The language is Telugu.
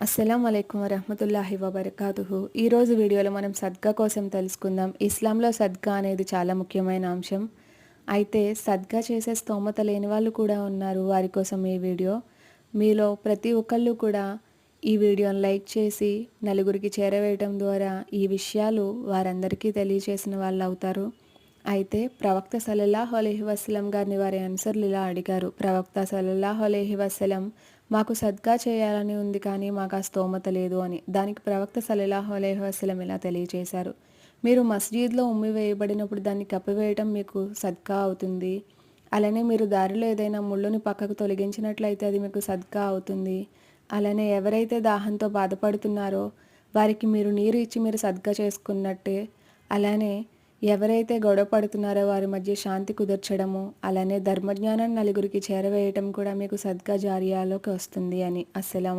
అస్సలం అయికం వరహమతుల్లాహి వబర్కాతుహు. ఈరోజు వీడియోలో మనం సద్గా కోసం తెలుసుకుందాం. ఇస్లాంలో సద్గా అనేది చాలా ముఖ్యమైన అంశం. అయితే సద్గా చేసే స్తోమత లేని వాళ్ళు కూడా ఉన్నారు వారి కోసం ఈ వీడియో. మీలో ప్రతి ఒక్కళ్ళు కూడా ఈ వీడియోను లైక్ చేసి నలుగురికి చేరవేయటం ద్వారా ఈ విషయాలు వారందరికీ తెలియచేసిన వాళ్ళు అవుతారు. అయితే ప్రవక్త సలల్లాహు అలహి వసలం గారిని వారి అన్సర్లు ఇలా అడిగారు ప్రవక్త సలల్లాహు అలహి వసలం మాకు సద్గా చేయాలని ఉంది కానీ మాకు ఆ స్తోమత లేదు అని దానికి ప్రవక్త సలల్లాహు అలహి వసలం ఇలా తెలియజేశారు మీరు మస్జిద్లో ఉమ్మి వేయబడినప్పుడు దాన్ని కప్పివేయటం మీకు సద్గా అవుతుంది. అలానే మీరు దారిలో ఏదైనా ముళ్ళుని పక్కకు తొలగించినట్లయితే అది మీకు సద్గా అవుతుంది. అలానే ఎవరైతే దాహంతో బాధపడుతున్నారో వారికి మీరు నీరు ఇచ్చి మీరు సద్గా చేసుకున్నట్టే. అలానే ఎవరైతే గొడవ పడుతున్నారో వారి మధ్య శాంతి కుదర్చడము అలానే ధర్మజ్ఞానం నలుగురికి చేరవేయటం కూడా మీకు సద్గా జారియాలోకి వస్తుంది అని. అస్సలం